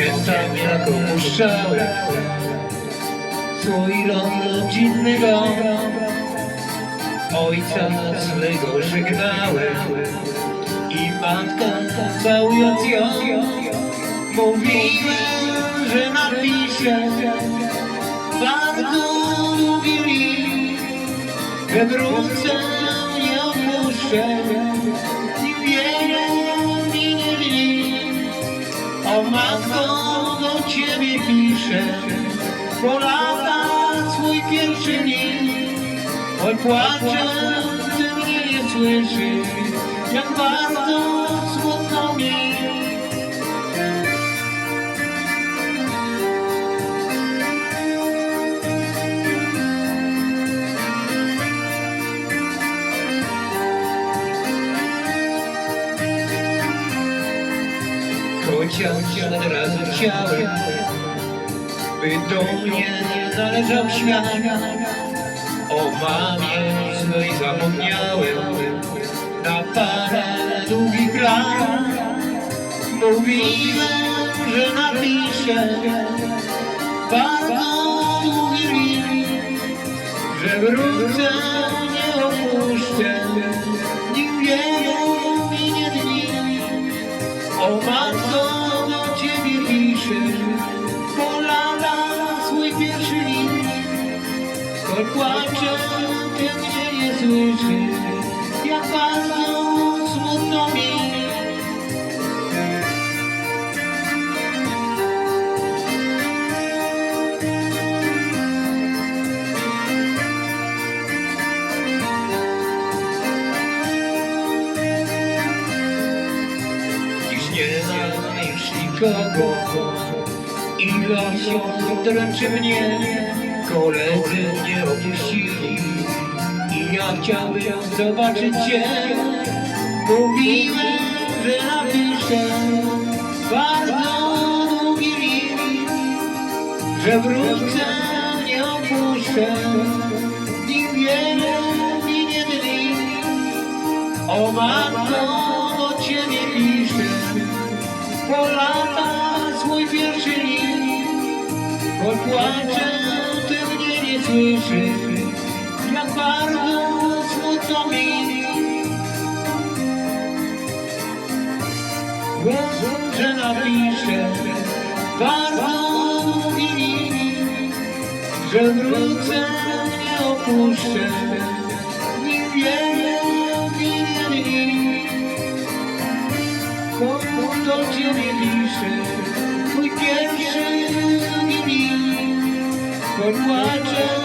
Pamiętam jak opuszczałem swój ląd rodzinnego Ojca swego żegnałem i matką całując ją Mówiłem, że napiszę. Bardzo mówili we wrócę. Piszę, po swój pierwszy list. Oj płaczę, ty mnie nie słyszysz, jak bardzo smutno mi. Chociaż od razu chciałem, by do mnie należał świat. O mamie swej zapomniałem na parę długich lat. Mówiłem, że napiszę bardzo długi list, że wrócę, Ty mnie nie słyszysz, jak bardzo smutno mi. Dziś nie już nikogo i los dręczy mnie. Koledzy mnie opuścili i ja chciałbym zobaczyć Cię. Mówiłem, że napiszę bardzo długi list, że wrócę, nie opuszczę, nim wiele minie dni. O matko, do Ciebie piszę, po latach swój pierwszy list. Choć płaczę, nie słyszysz, jak bardzo smutno mi. Wiem, że napiszę bardzo list, że wrócę, nie opuszczę, nim wiele minie dni. Bo do Ciebie mój pierwszy płaczę,